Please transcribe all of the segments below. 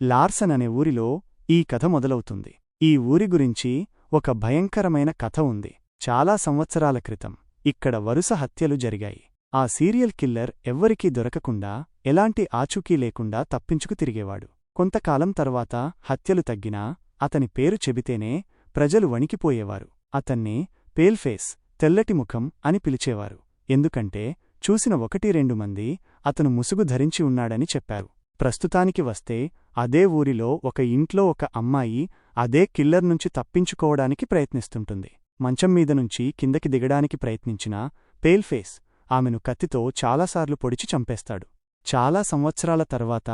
Larson అనే ఊరిలో ఈ కథ మొదలవుతుంది. ఈ ఊరి గురించి ఒక భయంకరమైన కథ ఉంది. చాలా సంవత్సరాల క్రితం ఇక్కడ వరుస హత్యలు జరిగాయి. ఆ సీరియల్ కిల్లర్ ఎవ్వరికీ దొరకకుండా ఎలాంటి ఆచూకీ లేకుండా తప్పించుకు తిరిగేవాడు. కొంతకాలం తర్వాత హత్యలు తగ్గినా అతని పేరు చెబితేనే ప్రజలు వణికిపోయేవారు. అతన్ని పేల్ఫేస్ తెల్లటి ముఖం అని పిలిచేవారు. ఎందుకంటే చూసిన ఒకటి రెండు మంది అతను ముసుగు ధరించి ఉన్నాడని చెప్పారు. ప్రస్తుతానికి వస్తే అదే ఊరిలో ఒక ఇంట్లో ఒక అమ్మాయి అదే కిల్లర్ నుంచి తప్పించుకోవడానికి ప్రయత్నిస్తుంటుంది. మంచం మీద నుంచి కిందకి దిగడానికి ప్రయత్నించినా పేల్ఫేస్ ఆమెను కత్తితో చాలాసార్లు పొడిచి చంపేస్తాడు. చాలా సంవత్సరాల తర్వాత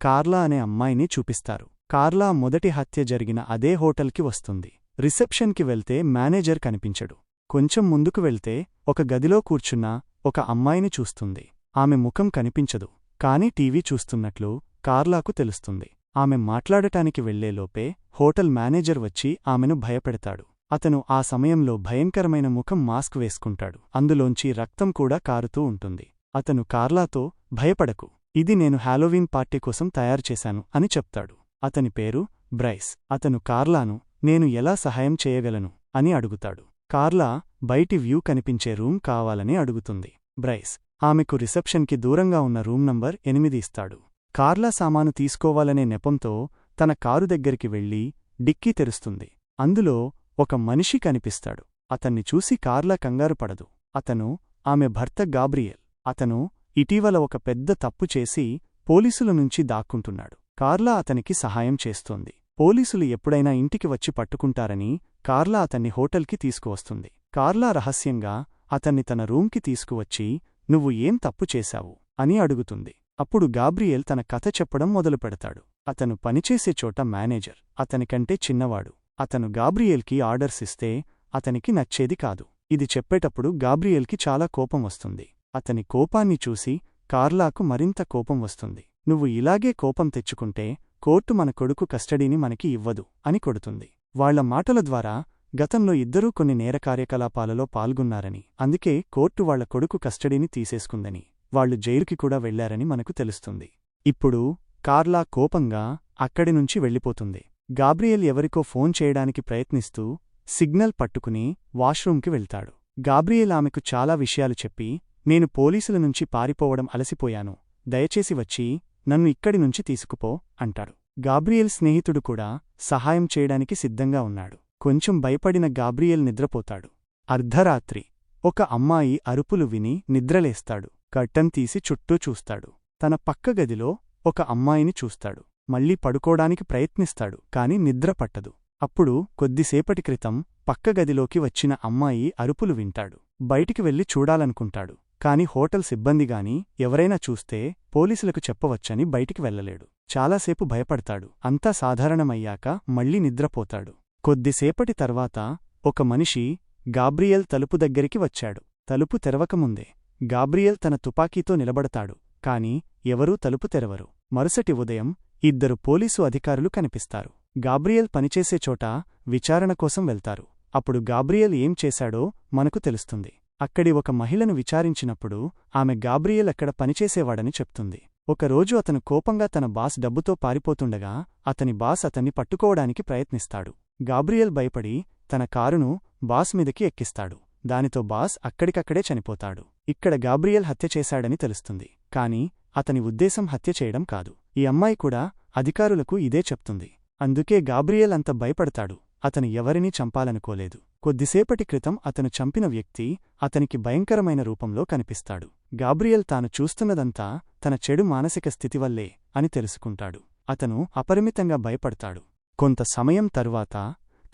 కార్లా అనే అమ్మాయిని చూపిస్తారు. కార్లా మొదటి హత్య జరిగిన అదే హోటల్కి వస్తుంది. రిసెప్షన్కి వెళ్తే మేనేజర్ కనిపించడు. కొంచెం ముందుకు వెళ్తే ఒక గదిలో కూర్చున్న ఒక అమ్మాయిని చూస్తుంది. ఆమె ముఖం కనిపించదు. కాని టీవీ చూస్తున్నట్లు కార్లాకు తెలుస్తుంది. ఆమె మాట్లాడటానికి వెళ్ళేలోపే హోటల్ మేనేజర్ వచ్చి ఆమెను భయపెడతాడు. అతను ఆ సమయంలో భయంకరమైన ముఖం మాస్క్ వేసుకుంటాడు. అందులోంచి రక్తం కూడా కారుతూ ఉంటుంది. అతను కార్లాతో భయపడకు. ఇది నేను హాలోవీన్ పార్టీ కోసం తయారుచేశాను అని చెప్తాడు. అతని పేరు బ్రైస్. అతను కార్లాను నేను ఎలా సహాయం చేయగలను? అని అడుగుతాడు. కార్లా బయటి వ్యూ కనిపించే రూమ్ కావాలని అడుగుతుంది. బ్రైస్ ఆమెకు రిసెప్షన్కి దూరంగా ఉన్న రూమ్ నంబర్ ఎనిమిది ఇస్తాడు. కార్లా సామాను తీసుకోవాలనే నెపంతో తన కారు దగ్గరికి వెళ్ళి డిక్కీ తెరుస్తుంది. అందులో ఒక మనిషి కనిపిస్తాడు. అతన్ని చూసి కార్లా కంగారు పడదు. అతను ఆమె భర్త గాబ్రియల్. అతను ఇటీవల ఒక పెద్ద తప్పు చేసి పోలీసుల నుంచి దాక్కుంటున్నాడు. కార్లా అతనికి సహాయం చేస్తోంది. పోలీసులు ఎప్పుడైనా ఇంటికి వచ్చి పట్టుకుంటారని కార్లా అతన్ని హోటల్కి తీసుకువస్తుంది. కార్లా రహస్యంగా అతన్ని తన రూంకి తీసుకువచ్చి నువ్వు ఏం తప్పు చేశావు? అని అడుగుతుంది. అప్పుడు గాబ్రియల్ తన కథ చెప్పడం మొదలుపెడతాడు. అతను పనిచేసే చోట మేనేజర్ అతనికంటే చిన్నవాడు. అతను గాబ్రియేల్కి ఆర్డర్స్ ఇస్తే అతనికి నచ్చేది కాదు. ఇది చెప్పేటప్పుడు గాబ్రియేల్కి చాలా కోపం వస్తుంది. అతని కోపాన్ని చూసి కార్లాకు మరింత కోపం వస్తుంది. నువ్వు ఇలాగే కోపం తెచ్చుకుంటే కోర్టు మన కొడుకు కస్టడీని మనకి ఇవ్వదు అని కొడుతుంది. వాళ్ళ మాటల ద్వారా గతంలో ఇద్దరూ కొన్ని నేర కార్యకలాపాలలో పాల్గొన్నారని అందుకే కోర్టు వాళ్ళ కొడుకు కస్టడీని తీసేసుకుందని వాళ్ళు జైలుకి కూడా వెళ్ళారని మనకు తెలుస్తుంది. ఇప్పుడు కార్లా కోపంగా అక్కడి నుంచి వెళ్ళిపోతుంది. గాబ్రియల్ ఎవరికో ఫోన్ చేయడానికి ప్రయత్నిస్తూ సిగ్నల్ పట్టుకుని వాష్రూంకి వెళ్తాడు. గాబ్రియల్ ఆమెకు చాలా విషయాలు చెప్పి నేను పోలీసుల నుంచి పారిపోవడం అలసిపోయాను. దయచేసి వచ్చి నన్ను ఇక్కడి నుంచి తీసుకుపో అంటాడు. గాబ్రియల్ స్నేహితుడు కూడా సహాయం చేయడానికి సిద్ధంగా ఉన్నాడు. కొంచెం భయపడిన గాబ్రియల్ నిద్రపోతాడు. అర్ధరాత్రి. ఒక అమ్మాయి అరుపులు విని నిద్రలేస్తాడు. కట్టం తీసి చుట్టూ చూస్తాడు. తన పక్క గదిలో ఒక అమ్మాయిని చూస్తాడు. మళ్ళీ పడుకోడానికి ప్రయత్నిస్తాడు కాని నిద్ర పట్టదు. అప్పుడు కొద్దిసేపటి క్రితం పక్క గదిలోకి వచ్చిన అమ్మాయి అరుపులు వింటాడు. బయటికి వెళ్ళి చూడాలనుకుంటాడు కాని హోటల్ సిబ్బందిగాని ఎవరైనా చూస్తే పోలీసులకు చెప్పవచ్చని బయటికి వెళ్ళలేడు చాలాసేపు భయపడతాడు. అంతా సాధారణమయ్యాక మళ్ళీ నిద్రపోతాడు. కొద్దిసేపటి తర్వాత ఒక మనిషి గాబ్రియల్ తలుపు దగ్గరికి వచ్చాడు. తలుపు తెరవకముందే గాబ్రియల్ తన తుపాకీతో నిలబడతాడు కాని ఎవరూ తలుపు తెరవరు. మరుసటి ఉదయం ఇద్దరు పోలీసు అధికారులు కనిపిస్తారు. గాబ్రియల్ పనిచేసే చోట విచారణ కోసం వెళ్తారు. అప్పుడు గాబ్రియల్ ఏం చేశాడో మనకు తెలుస్తుంది. అక్కడి ఒక మహిళను విచారించినప్పుడు ఆమె గాబ్రియల్ అక్కడ పనిచేసేవాడని చెప్తుంది. ఒకరోజు అతను కోపంగా తన బాస్ డబ్బుతో పారిపోతుండగా అతని బాస్ అతన్ని పట్టుకోవడానికి ప్రయత్నిస్తాడు. గాబ్రియల్ భయపడి తన కారును బాస్ మీదకి ఎక్కిస్తాడు. దానితో బాస్ అక్కడికక్కడే చనిపోతాడు. ఇక్కడ గాబ్రియల్ హత్య చేశాడని తెలుస్తుంది. కాని అతని ఉద్దేశం హత్య చేయడం కాదు. ఈ అమ్మాయి కూడా అధికారులకు ఇదే చెప్తుంది. అందుకే గాబ్రియల్ అంత భయపడతాడు. అతను ఎవరినీ చంపాలనుకోలేదు. కొద్దిసేపటి క్రితం అతను చంపిన వ్యక్తి అతనికి భయంకరమైన రూపంలో కనిపిస్తాడు. గాబ్రియల్ తాను చూస్తున్నదంతా తన చెడు మానసిక స్థితి వల్లే అని తెలుసుకుంటాడు. అతను అపరిమితంగా భయపడతాడు. కొంత సమయం తరువాత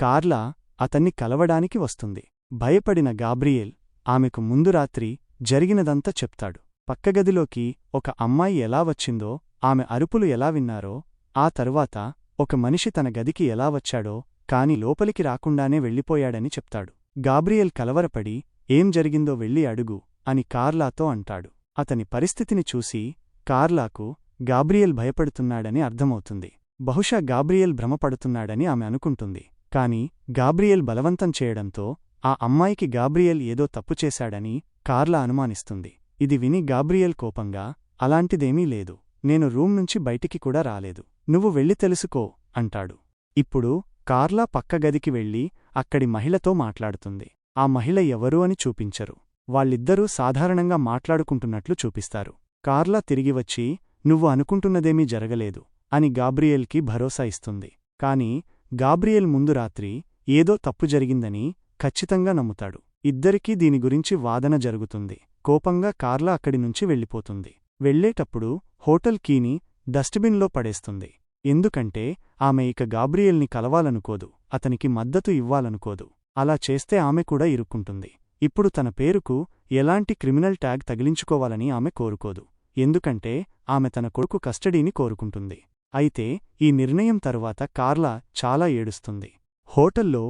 కార్లా అతన్ని కలవడానికి వస్తుంది. భయపడిన గాబ్రియేల్ ఆమెకు ముందు రాత్రి జరిగినదంతా చెప్తాడు. పక్కగదిలోకి ఒక అమ్మాయి ఎలా వచ్చిందో ఆమె అరుపులు ఎలా విన్నారో ఆ తరువాత ఒక మనిషి తన గదికి ఎలా వచ్చాడో కాని లోపలికి రాకుండానే వెళ్ళిపోయాడని చెప్తాడు. గాబ్రియల్ కలవరపడి ఏం జరిగిందో వెళ్ళి అడుగు అని కార్లాతో అంటాడు. అతని పరిస్థితిని చూసి కార్లాకు గాబ్రియల్ భయపడుతున్నాడని అర్థమవుతుంది. బహుశా గాబ్రియల్ భ్రమపడుతున్నాడని ఆమె అనుకుంటుంది. కాని గాబ్రియల్ బలవంతం చేయడంతో ఆ అమ్మాయికి గాబ్రియల్ ఏదో తప్పు చేశాడని కార్లా అనుమానిస్తుంది. ఇది విని గాబ్రియల్ కోపంగా అలాంటిదేమీ లేదు. నేను రూమ్ నుంచి బయటికి కూడా రాలేదు. నువ్వు వెళ్ళి తెలుసుకో అంటాడు. ఇప్పుడు కార్లా పక్క గదికి వెళ్ళి అక్కడి మహిళతో మాట్లాడుతుంది. ఆ మహిళ ఎవరు అని చూపించరు. వాళ్ళిద్దరూ సాధారణంగా మాట్లాడుకుంటున్నట్లు చూపిస్తారు. కార్లా తిరిగి వచ్చి నువ్వు అనుకుంటున్నదేమీ జరగలేదు. అని గాబ్రియేల్కి భరోసా ఇస్తుంది. కాని గాబ్రియేల్ ముందు రాత్రి ఏదో తప్పు జరిగిందని ఖచ్చితంగా నమ్ముతాడు. ఇద్దరికీ దీని గురించి వాదన జరుగుతుంది. కోపంగా కార్లా అక్కడి నుంచి వెళ్ళిపోతుంది. వెళ్ళేటప్పుడు హోటల్ కీని డస్ట్బిన్లో పడేస్తుంది. ఎందుకంటే ఆమె ఇక గాబ్రియేల్ని కలవాలనుకోదు. అతనికి మద్దతు ఇవ్వాలనుకోదు. అలా చేస్తే ఆమె కూడా ఇరుక్కుంటుంది. ఇప్పుడు తన పేరుకు ఎలాంటి క్రిమినల్ ట్యాగ్ తగిలించుకోవాలని ఆమె కోరుకోదు. ఎందుకంటే ఆమె తన కొడుకు కస్టడీని కోరుకుంటుంది. అయితే ఈ నిర్ణయం తరువాత కార్లా చాలా ఏడుస్తుంది. హోటల్లో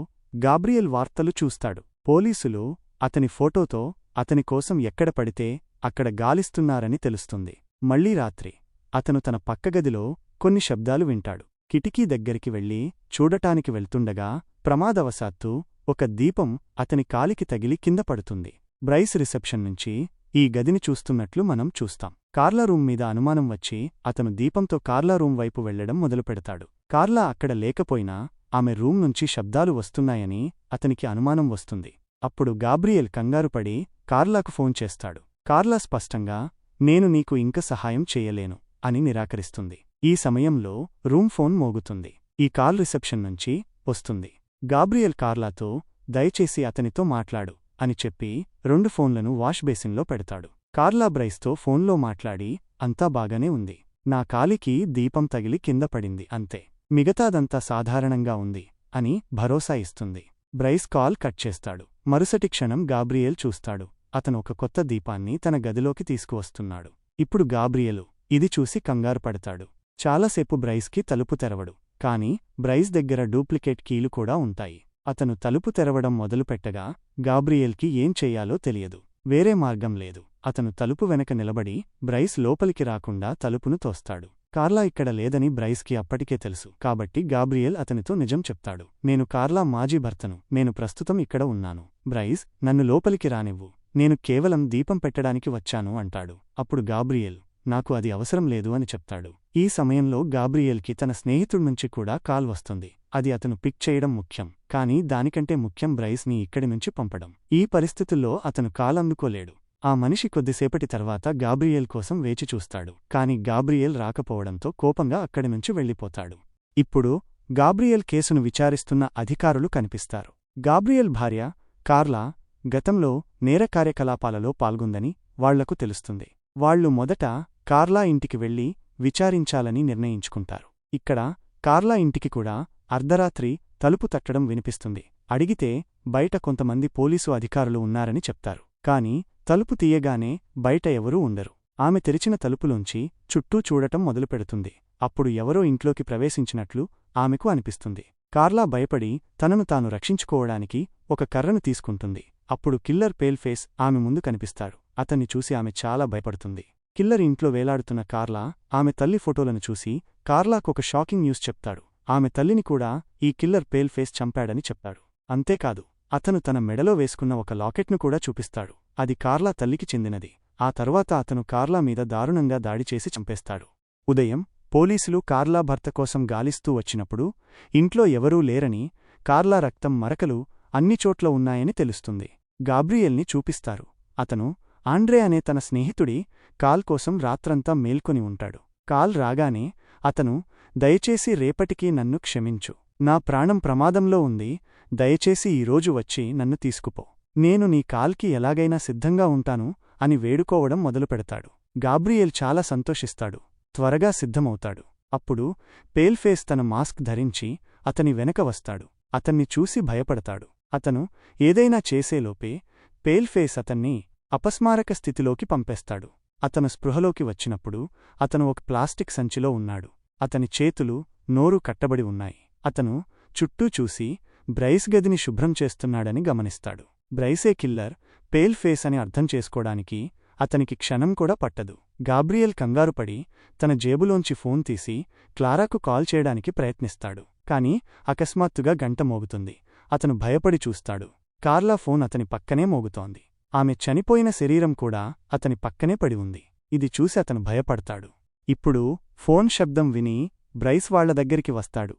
గాబ్రియల్ వార్తలు చూస్తాడు. పోలీసులు అతని ఫోటోతో అతని కోసం ఎక్కడ పడితే అక్కడ గాలిస్తున్నారని తెలుస్తుంది. మళ్ళీ రాత్రి అతను తన పక్కగదిలో కొన్ని శబ్దాలు వింటాడు. కిటికీ దగ్గరికి వెళ్ళి చూడటానికి వెళ్తుండగా ప్రమాదవశాత్తు ఒక దీపం అతని కాలికి తగిలి కింద పడుతుంది. బ్రైస్ రిసెప్షన్ నుంచి ఈ గదిని చూస్తున్నట్లు మనం చూస్తాం. కార్లా రూమ్ మీద అనుమానం వచ్చి అతను దీపంతో కార్లా రూమ్ వైపు వెళ్ళడం మొదలుపెడతాడు. కార్లా అక్కడ లేకపోయినా ఆమె రూమ్ నుంచి శబ్దాలు వస్తున్నాయని అతనికి అనుమానం వస్తుంది. అప్పుడు గాబ్రియల్ కంగారుపడి కార్లాకు ఫోన్ చేస్తాడు. కార్లా స్పష్టంగా నేను నీకు ఇంక సహాయం చేయలేను అని నిరాకరిస్తుంది. ఈ సమయంలో రూమ్ ఫోన్ మోగుతుంది. ఈ కాల్ రిసెప్షన్ నుంచి వస్తుంది. గాబ్రియల్ కార్లాతో దయచేసి అతనితో మాట్లాడు అని చెప్పి రెండు ఫోన్లను వాష్ బేసిన్లో పెడతాడు. కార్లా బ్రైస్తో ఫోన్లో మాట్లాడి అంతా బాగానే ఉంది. నా కాలికి దీపం తగిలి కింద పడింది అంతే. మిగతాదంతా సాధారణంగా ఉంది అని భరోసా ఇస్తుంది. బ్రైస్ కాల్ కట్ చేస్తాడు. మరుసటి క్షణం గాబ్రియల్ చూస్తాడు. అతను ఒక కొత్త దీపాన్ని తన గదిలోకి తీసుకువస్తున్నాడు. ఇప్పుడు గాబ్రియలు ఇది చూసి కంగారు పడతాడు. చాలాసేపు బ్రైస్కి తలుపు తెరవడు. కాని బ్రైస్ దగ్గర డూప్లికేట్ కీలు కూడా ఉంటాయి. అతను తలుపు తెరవడం మొదలుపెట్టగా గాబ్రియేల్కి ఏం చెయ్యాలో తెలియదు. వేరే మార్గం లేదు. అతను తలుపు వెనక నిలబడి బ్రైస్ లోపలికి రాకుండా తలుపును తోస్తాడు. కార్లా ఇక్కడ లేదని బ్రైస్కి అప్పటికే తెలుసు. కాబట్టి గాబ్రియల్ అతనితో నిజం చెప్తాడు. నేను కార్లా మాజీ భర్తను. నేను ప్రస్తుతం ఇక్కడ ఉన్నాను. బ్రైస్ నన్ను లోపలికి రానివ్వు. నేను కేవలం దీపం పెట్టడానికి వచ్చాను అంటాడు. అప్పుడు గాబ్రియల్ నాకు అది అవసరం లేదు అని చెప్తాడు. ఈ సమయంలో గాబ్రియేల్కి తన స్నేహితుడ్నుంచి కూడా కాల్ వస్తుంది. అది అతను పిక్ చేయడం ముఖ్యం కానీ దానికంటే ముఖ్యం బ్రైస్ని ఇక్కడి నుంచి పంపడం. ఈ పరిస్థితుల్లో అతను కాల్ అందుకోలేడు. ఆ మనిషి కొద్దిసేపటి తర్వాత గాబ్రియేల్ కోసం వేచి చూస్తాడు కాని గాబ్రియేల్ రాకపోవడంతో కోపంగా అక్కడి నుంచి వెళ్ళిపోతాడు. ఇప్పుడు గాబ్రియేల్ కేసును విచారిస్తున్న అధికారులు కనిపిస్తారు. గాబ్రియేల్ భార్య కార్లా గతంలో నేర కార్యకలాపాలలో పాల్గొందని వాళ్ళకు తెలుస్తుంది. వాళ్ళు మొదట కార్లా ఇంటికి వెళ్ళి విచారించాలని నిర్ణయించుకుంటారు. ఇక్కడ కార్లా ఇంటికి కూడా అర్ధరాత్రి తలుపు తట్టడం వినిపిస్తుంది. అడిగితే బయట కొంతమంది పోలీసు అధికారులు ఉన్నారని చెప్తారు. కాని తలుపు తీయగానే బయట ఎవరూ ఉండరు. ఆమె తెరిచిన తలుపులోంచి చుట్టూ చూడటం మొదలుపెడుతుంది. అప్పుడు ఎవరో ఇంట్లోకి ప్రవేశించినట్లు ఆమెకు అనిపిస్తుంది. కార్లా భయపడి తనను తాను రక్షించుకోవడానికి ఒక కర్రను తీసుకుంటుంది. అప్పుడు కిల్లర్ పేల్ఫేస్ ఆమె ముందు కనిపిస్తాడు. అతన్ని చూసి ఆమె చాలా భయపడుతుంది. కిల్లర్ ఇంట్లో వేలాడుతున్న కార్లా ఆమె తల్లి ఫోటోలను చూసి కార్లాకొక షాకింగ్ న్యూస్ చెప్తాడు. ఆమె తల్లిని కూడా ఈ కిల్లర్ పేల్ ఫేస్ చంపాడని చెప్తాడు. అంతేకాదు అతను తన మెడలో వేసుకున్న ఒక లాకెట్ను కూడా చూపిస్తాడు. అది కార్లా తల్లికి చెందినది. ఆ తర్వాత అతను కార్లా మీద దారుణంగా దాడి చేసి చంపేస్తాడు. ఉదయం పోలీసులు కార్లా భర్త కోసం గాలిస్తూ వచ్చినప్పుడు ఇంట్లో ఎవరూ లేరని కార్లా రక్తం మరకలు అన్ని చోట్ల ఉన్నాయని తెలుస్తుంది. గాబ్రియల్ని చూపిస్తారు. అతను ఆండ్రే అనే తన స్నేహితుడి కాల్ కోసం రాత్రంతా మేల్కొని ఉంటాడు. కాల్ రాగానే అతను దయచేసి రేపటికి నన్ను క్షమించు. నా ప్రాణం ప్రమాదంలో ఉంది. దయచేసి ఈరోజు వచ్చి నన్ను తీసుకుపో. నేను నీ కాల్కి ఎలాగైనా సిద్ధంగా ఉంటాను అని వేడుకోవడం మొదలుపెడతాడు. గాబ్రియేల్ చాలా సంతోషిస్తాడు. త్వరగా సిద్ధమవుతాడు. అప్పుడు పేల్ఫేస్ తన మాస్క్ ధరించి అతని వెనక వస్తాడు. అతన్ని చూసి భయపడతాడు. అతను ఏదైనా చేసేలోపే పేల్ఫేస్ అతన్ని అపస్మారక స్థితిలోకి పంపేస్తాడు. అతను స్పృహలోకి వచ్చినప్పుడు అతను ఒక ప్లాస్టిక్ సంచిలో ఉన్నాడు. అతని చేతులు నోరు కట్టబడి ఉన్నాయి. అతను చుట్టూ చూసి బ్రైస్ గదిని శుభ్రం చేస్తున్నాడని గమనిస్తాడు. బ్రైసే కిల్లర్ పేల్ ఫేస్ అని అర్థం చేసుకోడానికి అతనికి క్షణం కూడా పట్టదు. గాబ్రియల్ కంగారుపడి తన జేబులోంచి ఫోన్ తీసి క్లారాకు కాల్ చేయడానికి ప్రయత్నిస్తాడు. కాని అకస్మాత్తుగా గంట మోగుతుంది. అతను భయపడి చూస్తాడు. కార్లా ఫోన్ అతని పక్కనే మోగుతోంది. ఆమె చనిపోయిన శరీరం కూడా అతని పక్కనే పడి ఉంది. ఇది చూసి అతను భయపడతాడు. ఇప్పుడు ఫోన్ శబ్దం విని బ్రైస్ వాళ్ళ దగ్గరికి వస్తాడు.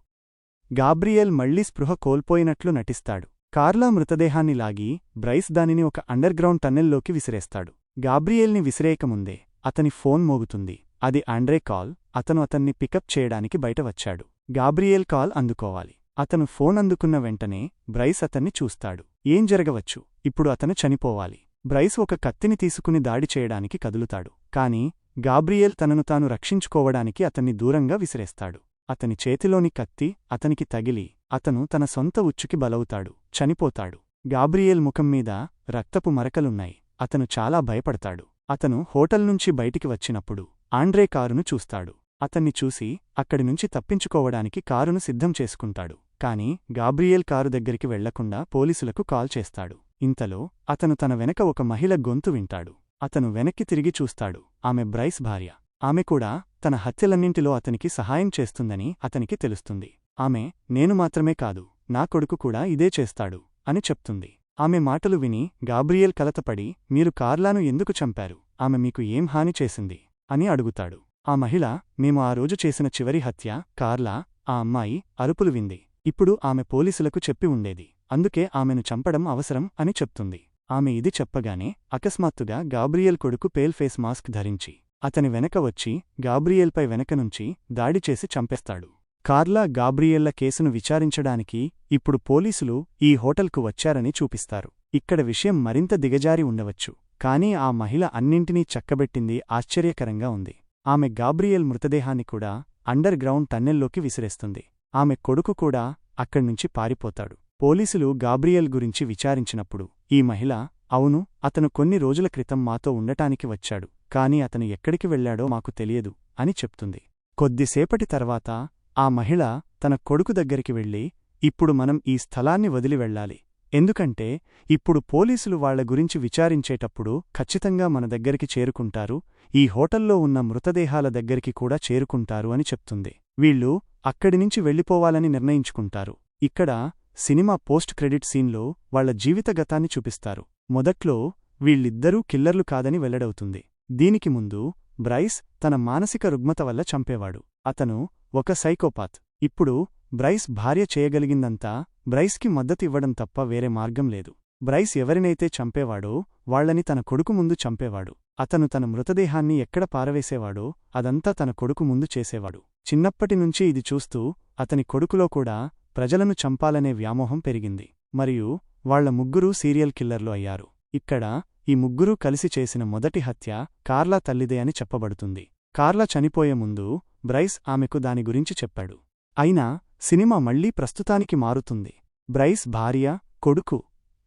గాబ్రియెల్ మళ్ళీ స్పృహ కోల్పోయినట్లు నటిస్తాడు. కార్లా మృతదేహాన్ని లాగి బ్రైస్ దానిని ఒక అండర్గ్రౌండ్ టన్నెల్లోకి విసిరేస్తాడు. గాబ్రియెల్ని విసిరేయకముందే అతని ఫోన్ మోగుతుంది. అది ఆండ్రే కాల్. అతను అతన్ని పికప్ చేయడానికి బయట వచ్చాడు. గాబ్రియెల్ కాల్ అందుకోవాలి. అతను ఫోన్ అందుకున్న వెంటనే బ్రైస్ అతన్ని చూస్తాడు. ఏం జరగవచ్చు? ఇప్పుడు అతను చనిపోవాలి. బ్రైస్ ఒక కత్తిని తీసుకుని దాడి చేయడానికి కదులుతాడు. కాని గాబ్రియేల్ తనను తాను రక్షించుకోవడానికి అతన్ని దూరంగా విసిరేస్తాడు. అతని చేతిలోని కత్తి అతనికి తగిలి అతను తన సొంత ఉచ్చుకి బలవుతాడు చనిపోతాడు. గాబ్రియేల్ ముఖం మీద రక్తపు మరకలున్నాయి. అతను చాలా భయపడతాడు. అతను హోటల్ నుంచి బయటికి వచ్చినప్పుడు ఆండ్రే కారును చూస్తాడు. అతన్ని చూసి అక్కడి నుంచి తప్పించుకోవడానికి కారును సిద్ధం చేసుకుంటాడు. కాని గాబ్రియేల్ కారు దగ్గరికి వెళ్ళకుండా పోలీసులకు కాల్ చేస్తాడు. ఇంతలో అతను తన వెనక ఒక మహిళ గొంతు వింటాడు. అతను వెనక్కి తిరిగి చూస్తాడు. ఆమె బ్రైస్ భార్య. ఆమె కూడా తన హత్యలన్నింటిలో అతనికి సహాయం చేస్తుందని అతనికి తెలుస్తుంది. ఆమె నేను మాత్రమే కాదు నా కొడుకు కూడా ఇదే చేస్తాడు అని చెప్తుంది. ఆమె మాటలు విని గాబ్రియల్ కలతపడి మీరు కార్లాను ఎందుకు చంపారు? ఆమె మీకు ఏం హాని చేసింది? అని అడుగుతాడు. ఆ మహిళ మేము ఆ రోజు చేసిన చివరి హత్య కార్లా ఆ అమ్మాయి అరుపులు వింది. ఇప్పుడు ఆమె పోలీసులకు చెప్పి ఉండేది. అందుకే ఆమెను చంపడం అవసరం అని చెప్తుంది. ఆమె ఇది చెప్పగానే అకస్మాత్తుగా గాబ్రియల్ కొడుకు పేల్ ఫేస్ మాస్క్ ధరించి అతని వెనక వచ్చి గాబ్రియల్పై వెనకనుంచి దాడి చేసి చంపేస్తాడు. కార్లా గాబ్రియేళ్ళ కేసును విచారించడానికి ఇప్పుడు పోలీసులు ఈ హోటల్కు వచ్చారని చూపిస్తారు. ఇక్కడ విషయం మరింత దిగజారి ఉండవచ్చు కానీ ఆ మహిళ అన్నింటినీ చక్కబెట్టింది ఆశ్చర్యకరంగా ఉంది. ఆమె గాబ్రియల్ మృతదేహాన్ని కూడా అండర్ గ్రౌండ్ టన్నెల్లోకి విసిరేస్తుంది. ఆమె కొడుకు కూడా అక్కడ్నుంచి పారిపోతాడు. పోలీసులు గాబ్రియల్ గురించి విచారించినప్పుడు ఈ మహిళ అవును అతను కొన్ని రోజుల క్రితం మాతో ఉండటానికి వచ్చాడు కాని అతను ఎక్కడికి వెళ్ళాడో మాకు తెలియదు అని చెప్తుంది. కొద్దిసేపటి తర్వాత ఆ మహిళ తన కొడుకు దగ్గరికి వెళ్ళి ఇప్పుడు మనం ఈ స్థలాన్ని వదిలి వెళ్ళాలి. ఎందుకంటే ఇప్పుడు పోలీసులు వాళ్ళ గురించి విచారించేటప్పుడు ఖచ్చితంగా మన దగ్గరికి చేరుకుంటారు ఈ హోటల్లో ఉన్న మృతదేహాల దగ్గరికి కూడా చేరుకుంటారు అని చెప్తుంది. వీళ్ళు అక్కడినుంచి వెళ్ళిపోవాలని నిర్ణయించుకుంటారు. ఇక్కడ సినిమా పోస్ట్ క్రెడిట్ సీన్లో వాళ్ళ జీవితగతాన్ని చూపిస్తారు. మొదట్లో వీళ్ళిద్దరూ కిల్లర్లు కాదని వెల్లడవుతుంది. దీనికి ముందు బ్రైస్ తన మానసిక రుగ్మత వల్ల చంపేవాడు. అతను ఒక సైకోపాత్. ఇప్పుడు బ్రైస్ భార్య చేయగలిగిందంతా బ్రైస్కి మద్దతివ్వడం తప్ప వేరే మార్గం లేదు. బ్రైస్ ఎవరినైతే చంపేవాడో వాళ్ళని తన కొడుకు ముందు చంపేవాడు. అతను తన మృతదేహాన్ని ఎక్కడ పారవేసేవాడో అదంతా తన కొడుకు ముందు చేసేవాడు. చిన్నప్పటినుంచి ఇది చూస్తూ అతని కొడుకులో కూడా ప్రజలను చంపాలనే వ్యామోహం పెరిగింది. మరియు వాళ్ళ ముగ్గురూ సీరియల్ కిల్లర్లు అయ్యారు. ఇక్కడ ఈ ముగ్గురూ కలిసి చేసిన మొదటి హత్య కార్లా తల్లిదే అని చెప్పబడుతుంది. కార్లా చనిపోయే ముందు బ్రైస్ ఆమెకు దాని గురించి చెప్పాడు. అయినా సినిమా మళ్ళీ ప్రస్తుతానికి మారుతుంది. బ్రైస్ భార్య కొడుకు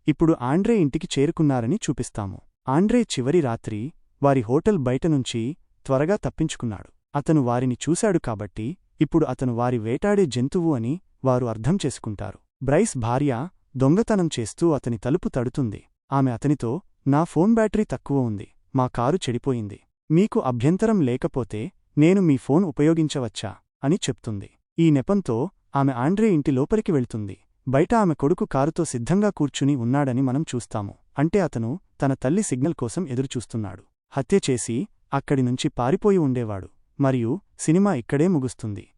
ఇప్పుడు ఆండ్రే ఇంటికి చేరుకున్నారని చూపిస్తాము. ఆండ్రే చివరి రాత్రి వారి హోటల్ బయటనుంచి త్వరగా తప్పించుకున్నాడు. అతను వారిని చూశాడు కాబట్టి ఇప్పుడు అతను వారి వేటాడే జంతువు అని వారు అర్థం చేసుకుంటారు. బ్రైస్ భార్య దొంగతనం చేస్తూ అతని తలుపు తడుతుంది. ఆమె అతనితో నా ఫోన్ బ్యాటరీ తక్కువ ఉంది. మా కారు చెడిపోయింది. మీకు అభ్యంతరం లేకపోతే నేను మీ ఫోన్ ఉపయోగించవచ్చా? అని చెప్తుంది. ఈ నెపంతో ఆమె ఆండ్రే ఇంటి లోపలికి వెళ్తుంది. బయట ఆమె కొడుకు కారుతో సిద్ధంగా కూర్చుని ఉన్నాడని మనం చూస్తాము. అంటే అతను తన తల్లి సిగ్నల్ కోసం ఎదురుచూస్తున్నాడు. హత్య చేసి అక్కడి నుంచి పారిపోయి ఉండేవాడు. మరియు సినిమా ఇక్కడే ముగుస్తుంది.